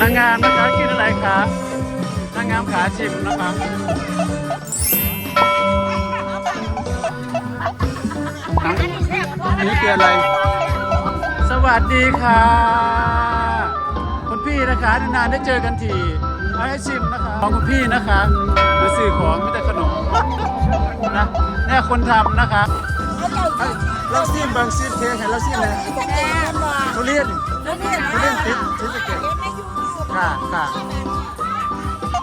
นางงามนะคะกินอะไรคะนางงามขาชิมนะคะอันนี้คืออะไร สวัสดีค่ะคุณพี่นะคะนานๆได้เจอกันทีมาให้ชิมนะคะของคุณพี่นะคะมาสื่อของไม่แต่ขนมนะเนี่ยคนทำนะคะเราซิมบางซิมเทสให้เราซิมเลยทุเรียนทุเรียนติดติดสะเก็ด ค่ะค่ะ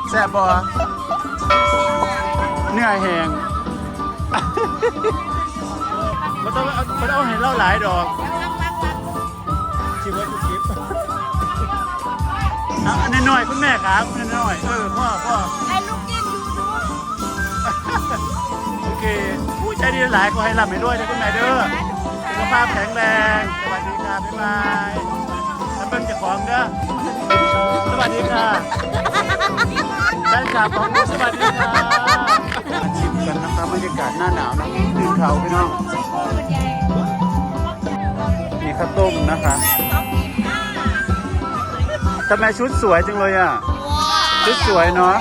แซ่บบอเนื้อแห้งมันต้องเอามันเอาให้เล่าหลายดอกชิมไว้ทุกคลิปเอาอันนี้หน่อยคุณแม่ครับอันนี้หน่อยเออพ่อพ่อให้ลูกกินยูทูบโอเคผู้ใจดีหลายก็ให้ร่ำให้ด้วยนะคุณแม่เด้อสุขภาพแข็งแรง สวัสดีค่ะบ๊ายบายท่านเบิ้งเจะของเด้อ สวัสดีค่ะแฟนคลับของสวัสดีค่ะมาชิมกันนะครับบรรยากาศหน้าหนาวนะยืนเขาพี่น้องมีข้าวต้มนะคะทำไมชุดสวยจังเลยอะ ชุดสวยเนาะ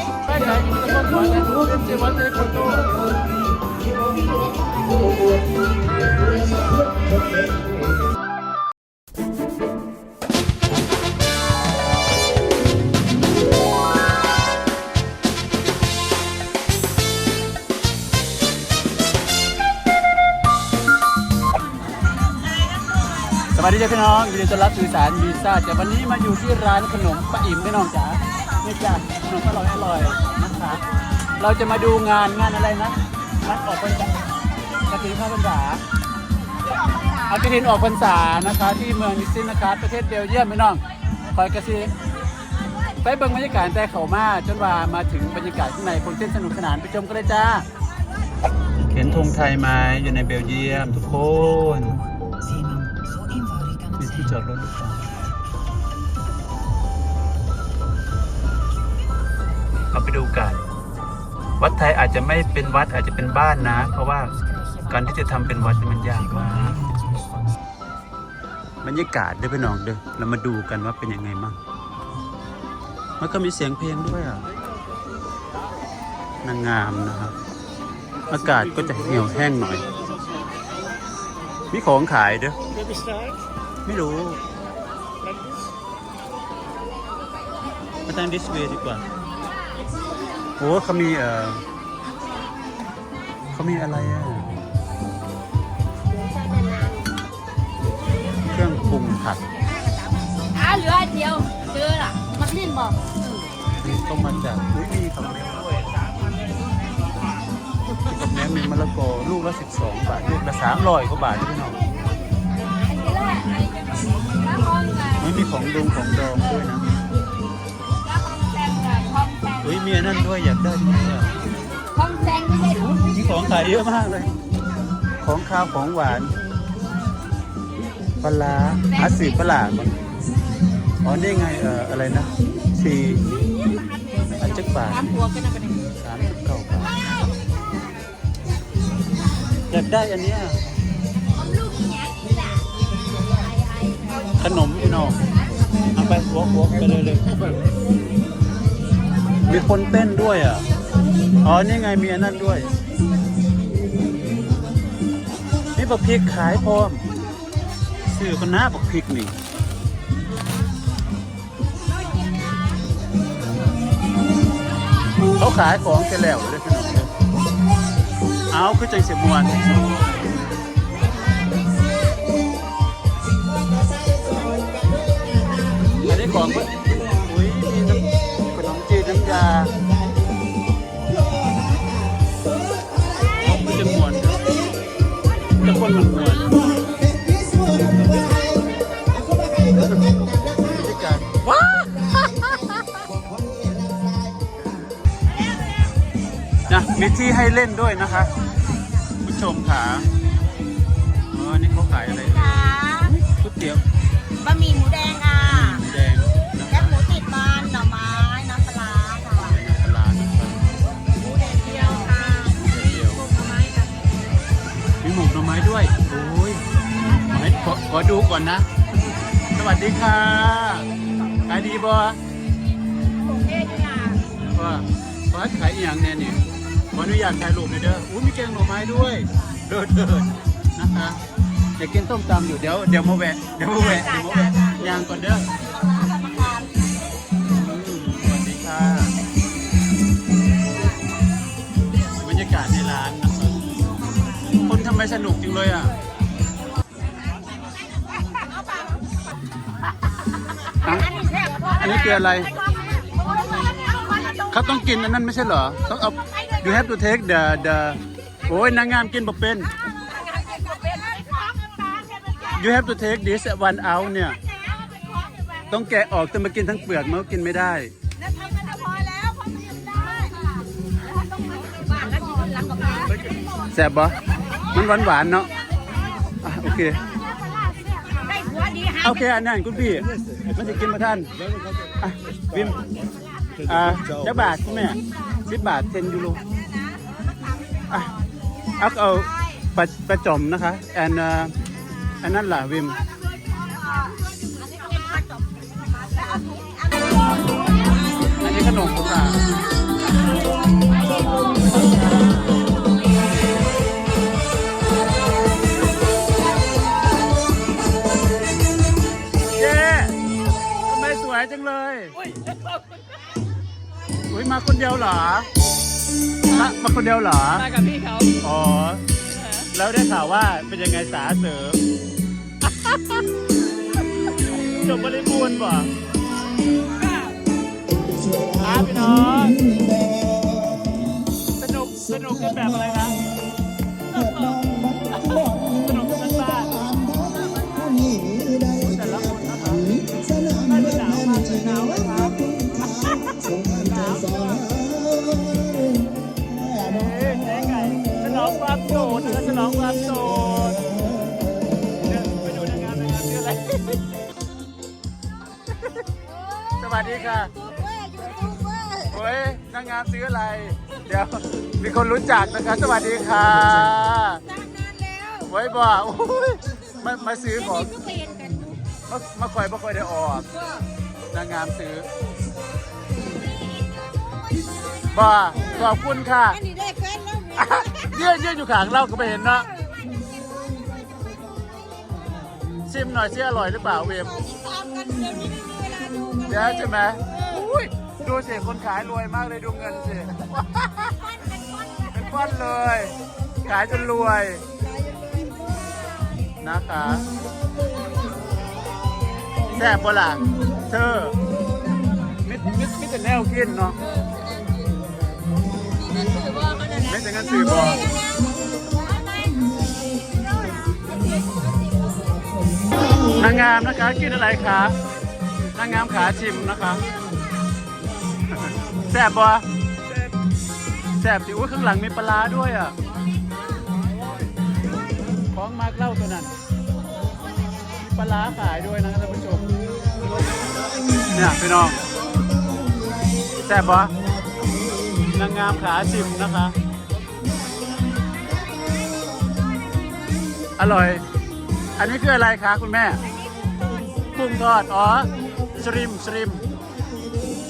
สวัสดีจ้าพี่น้องยินดีต้อนรับสู่อสารวีซ่าแต่วันนี้มาอยู่ที่ร้านขนมป้าอิ่มพี่น้องจ๋านี่จ้ะขนมอร่อยอร่อยนะคะเราจะมาดูงานงานอะไรนะงานออกพรรษากระถิ่นข้าวพรรษาเอากระถิ่นออกพรรษานะคะ ที่เมืองนิสซินนะคะประเทศเบลเยียมพี่น้องคอยกระซิไปเบิ่งบรรยากาศแต่เขามาจนว่ามาถึงบรรยากาศข้างในคนเต้นสนุกสนานไปชมกันเลยจ้าเห็นธงไทยไหมอยู่ในเบลเยียมทุกคน อดรถหรือเปล่าเราไปดูกัน วัดไทยอาจจะไม่เป็นวัดอาจจะเป็นบ้านนะ เพราะว่าการที่จะทำเป็นวัดมันยากมากบรรยากาศเด้อพี่น้องเด้อเรามาดูกันว่าเป็นยังไงมั่งมันก็มีเสียงเพลงด้วยอะนางงามนะครับ อากาศก็จะเหี่ยวแห้งหน่อย มีของขายเด้อ ไม่รู้ like this. มาทางดิสเวย์ดีกว่าโอ้เขามีเอ่อเขามีอะไรอะ เครื่องปรุงผัดอ่าเหลืออันเดียวเจอล่ะมักลิ้นบอกนี่ต้องมาจากอุ้ยมีของแม่ด้วยกับแม่มีมะละกอลูกละ 12 บาท ลูกละ300กว่าบาทพี่น้อง ม่มีของดองของดองด้วยนะแล้วห้องแซงไงห้องแซงอุ้ยมีอันนั่นด้วยอยากได้ด้วยอะห้องแซงไม่ใช่ถุงมีของขายเยอะมากเลย ของข้าวของหวานปลาร้าอาสีปลาร้าก่อนอ๋อนี่ไงเอ่ออะไรนะสี่อันจักบาทตามหัวกันนะประเด็นสามสิบเก้าบาทอยากได้อันเนี้ย ขนมพี่น้องเอาไปวอกวอกไปเลยเลยมีคนเต้นด้วยอะ อ๋อ นี่ไงมีอันนั้นด้วย นี่บักพริกขายพร้อมซื้อกันนะบักพริกนี่เขาขายของเสร็จแล้วเลยพี่น้องเอเอาคือจังเสียมวน มีของเพิ่นอุ้ยมีน้ำขนมจีนน้ำยาเขาคือจะมวนจะคนมันมวนว้านะมีที่ให้เล่นด้วยนะคะ ผู้ชมขา ก่อนนะ สวัสดีค่ะขายดีบ่เอ๊ะอยู่น่ะว่าฟาดขายอีหยังเนี่ยนี่ขออนุญาตถ่ายรูปหน่อยเด้ออู้มีแกงหน่อไม้ด้วย เดินเดินนะคะอยากกินต้มตำอยู่เดี๋ยวเดี๋ยวมาแวะเดี๋ยวมาแวะเดี๋ยวมาแวะย่างก่อนเด้ออืมสวัสดีค่ะบรรยากาศในร้านนะครับคนทำไมสนุกจังเลยอะอะ อันนี้คืออะไร เขาต้องกินอันนั้นไม่ใช่เหรอ ต้องเอา you have to take the the โอ้ยนางงามกินบ่เป็น you have to take this one out เนี่ย ต้องแกะออกแต่มากินทั้งเปลือกมันก็กินไม่ได้แล้วทำกันพอแล้วพอกินได้แล้วต้องกินหลังกับบ้าแซ่บบ่มันหวานหวานๆเนาะโอเค โอเคอันนั้นคุณพี่มันจะกินมาท่านอะวิมอ่าจักบาทคุณแม่สิบบาทเซนยูโรอะเอาเอาปลาปลาจอมนะคะแอนอันนั้นล่ะวิมอันนี้ขนมโบ อุ้ยมาคนเดียวเหรอมามาคนเดียวเหรอ มากับพี่เขาอ๋อ แล้วได้ข่าวว่าเป็นยังไงสาเสริมจบบริบูรณ์บ่อาพี่น้องสนุกสนุกกันแบบอะไรนะ สนุกกันบ้านๆแต่ละคนนะครับน่าจะหนาวมากเลยหนา วไหมครับหนาวเอ้ยเจ๊ไก่ฉลองความโสดเธอฉลองความโสดเนี่ยไปดูนางงามนางงามชื่ออะไร สวัสดีค่ะโอ้ยนางงามซื้ออะไร เดี๋ยวมีคนรู้จักนะคะสวัสดีค่ะไว้บ่โอ้ยมามาซื้อของมามาคอยมาคอยได้ออกนางงามซื้อ บ่ขอบคุณค่ะอันนี้ได้แฟนแล้วอะยืนยืนอยู่ข้างเราก็ไม่เห็นเนาะชิมหน่อยสิอร่อยหรือเปล่าเวมตามกันเดี๋ยวนี้ไม่มีเวลาดูกันเดี๋ยวใช่ไหมอุ้ยดูสิคนขายรวยมากเลยดูเงินสิเป็นก้อนเลย ขายจนรวยนะคะแซ่บบ่ล่ะเธอมิดมิดมิดแต่แนวกินเนาะ ไม่แต่เงินสื่อบอนางงามนะคะกินอะไรคะนางงามขาชิมนะคะแซ่บบ่แซ่บสิอุ้ยข้างหลังมีปลาด้วยอะของมากเล่าตัวนั้นมีปลาขายด้วยนะท่านผู้ชมเนี่ยพี่น้องแซ่บบ่นางงามขาชิมนะคะ อร่อย อันนี้คืออะไรคะคุณแม่กุ้งทอด อ๋อสริมสริม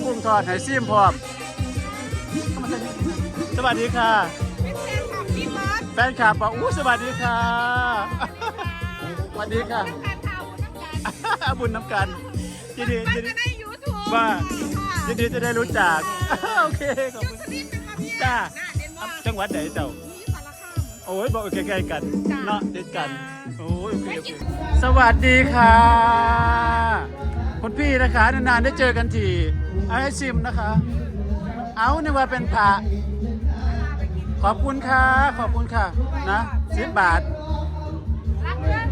กุ้งทอดไหซิมพร้อม สวัสดีค่ะ แฟนคลับบอกอู้สวัสดีค่ะ สวัสดีค่ะบุญน้ำกันยินดียินดีว่ายินดีจะได้รู้จัก โอเค ขอบคุณจ้าจังหวัดไหนเจ้า โอ้ยบอกใกล้ๆกัน เนาะติดกัน โอ้ยโอเคโอเคสวัสดีค่ะ คุณพี่นะคะ นานๆได้เจอกันทีเอาให้ชิมนะคะ เอานึกว่าเป็นพระขอบคุณค่ะ ขอบคุณค่ะ นะสิบบาท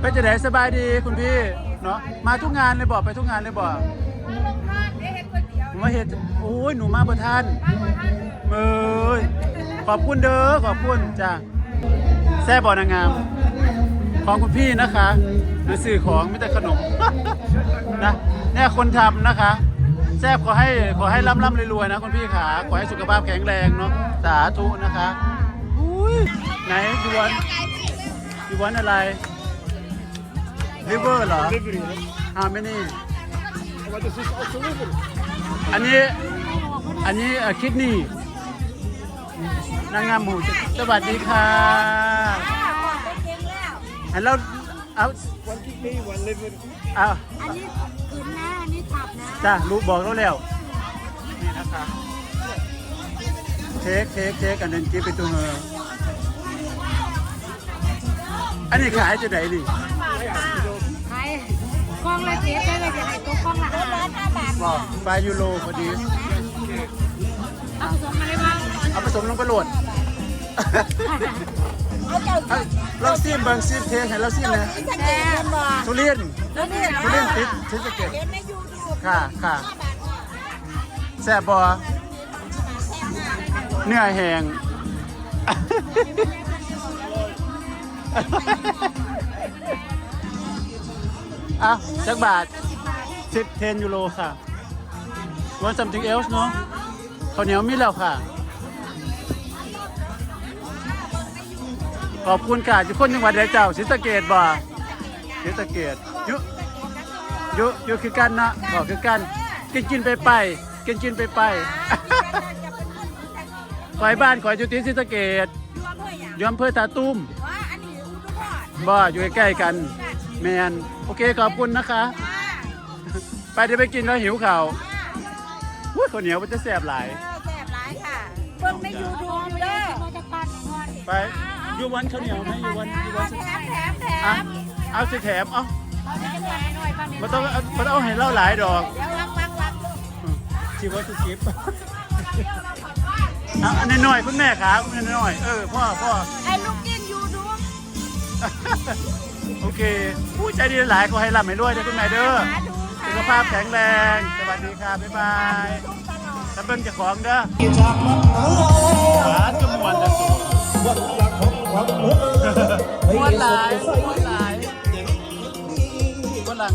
เป็นจะไหนสบายดีคุณพี่ เนาะมาทุกงานเลยบอกไปทุกงานเลยบอกหนูมาเห็ดโอ้ยหนูมาประทานเมยขอบคุณเด้อ ขอบคุณจ้าแซ่บบ่อนางงาม ของคุณพี่นะคะหรือสื่อของไม่แต่ขนมนะเนี่ยคนทำนะคะแซ่บขอให้ขอให้ร่ำร่ำรวยๆนะคุณพี่ขาขอให้สุขภาพแข็งแรงเนาะสาธุนะคะอุ้ยไหนยวนยวนอะไรริเวอร์เหรอ Delivery. ฮาไม่นี่อันนี้อันนี้เอ่อคิดนี่นางงามหมูสวัสดีค่ะ แล้วอันเราเอาวันที่นี่วันเลยมันเอาอันนี้คืนหน้าอันนี้ขับนะจ้ารู้บอกเราแล้ว นี่นะคะเค้กเค้กเค้กอันนั้นกิ๊บเป็นตัวเฮออันนี้ขายจะไหนดิใครกล้องละเจ็ดได้เลยจะไหนตัวกล้องละห้าบาทบอกปลายูโรพอดี เอาผสมมาเลยบ้างเอาผสมลงไปโหลด เอาเจ้าเอาเราซีมเบิงซีมเค้กให้เราซีมนะแซ่บบ่ทุเรียน แล้วนี่ทุเรียนติดทิสเก็ตเห็นในยูทูบค่ะค่ะแซ่บบอเนื้อแห้งอะจักบาทสิบเทนยูโรค่ะ want something else เนาะข้าวเหนียวมีแล้วค่ะ ขอบคุณค่ะทุกคนจังหวัดใดเจ้าศรีสะเกดบ่ศรีสะเกดยุยุยุคือกันนะบอกคือกันกินกินไปไปกินกินไปไปขอยบ้านขอยอยู่ที่ศรีสะเกดอยู่อำเภอตาตุ้มว่าอันนี้อุดรบ่อยู่ใกล้ๆกันแมนโอเคขอบคุณนะคะ ไปเดี๋ยวไปกินแล้วหิวข่าวอุ้ยข้าวเหนียวมันจะแสบหลายแซ่บหลายค่ะเบิ่งในยูทูบเด้อไป อยู่วันข้าวเหนียวไหมอยู่วันอยู่วันแถมแถมแถอะมเอาสิแถมเอาเอาจะแถมหน่อยป้ามันต้องเอามันเอาให้เล่าหลายดอกเดี๋ยวรักรักรักชีวสุกิฟเอาอันนี้หน่อยคุณแม่ครับอันนี้หน่อยเออพ่อพ่อ ไอ้ลูกกินยูทูบโอเค ผู้ใจดีหลายก็ให้ร่ำให้รวยเด้อคุณแม่เด้อหาดูค่ะสุขภาพแข็งแรง สวัสดีครับบ๊ายบายตลอดถ้าเบิ่งเจะของเด้อหลานก็มวนจะสูง มวนหลายมวนหลายมวนหลัง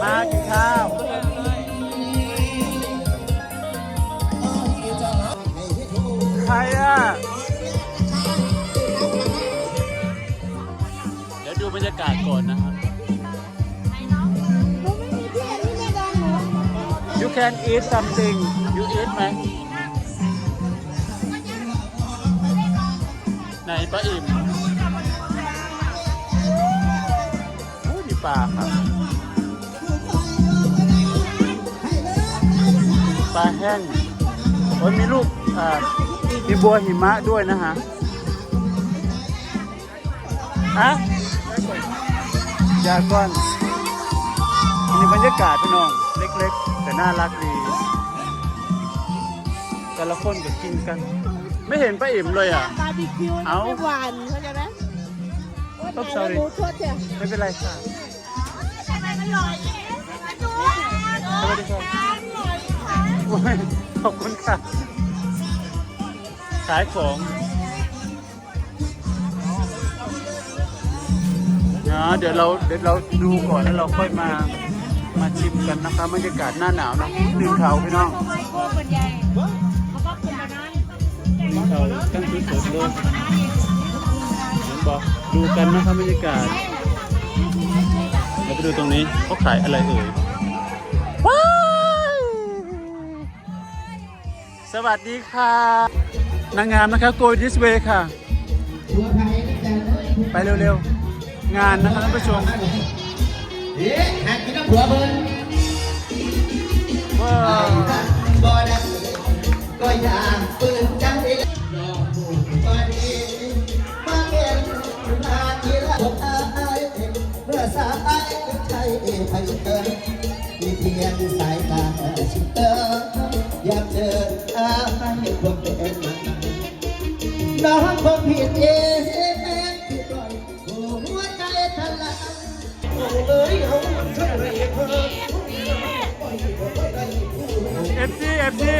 มากินข้าวใครอะ เดี๋ยวดูบรรยากาศก่อนนะครับ You can eat something you eat ไหม ไหนปลาอิ่มโอ้มีปลาครับปลาแห้งโอ้ยมีลูกอ่ามีบัวหิมะด้วยนะฮะฮะยาก้อนอันนี้บรรยากาศพี่น้อง เล็กๆ แต่น่ารักดี แต่ละคนก็กินกัน ไม่เห็นป้าอิ่มเลยอะ บาร์บีคิวเอ้าไม่หวานเข้าใจไหมต้อง sorry หมูทอดเถอะไม่เป็นไรค่ะทำไมมันลอยดูสวัสดีครับโอ้ยขอบคุณค่ะ ขายของนะเดี๋ยวเราเดี๋ยวเราดูก่อนแล้วเราค่อยมามาชิมกันนะคะบรรยากาศหน้าหนาวนะหนึ่งเขาพี่น้องโก้คนใหญ่ เขาตั้งที่สุดเลยเห็นบอกดูกันนะครับบรรยากาศเราไปดูตรงนี้เขาขายอะไรเอ่ยว้ายสวัสดีค่ะ นางงามนะคะ go this way ค่ะ ไปเร็วๆ งานนะคะท่านผู้ชมเอ๊ะหากินน้ำหัวเบิ้ลว้าวบ่ได้ก็อยากปืน ใช่ไทยเกินมีเพียงสายตาชิเตอร์อยากเดินอายคนเป็นน้องคงผิดเองที่ปล่อยหัวใจทะลายเอ้ยเอาช่วยเธอเอฟซีเอฟซี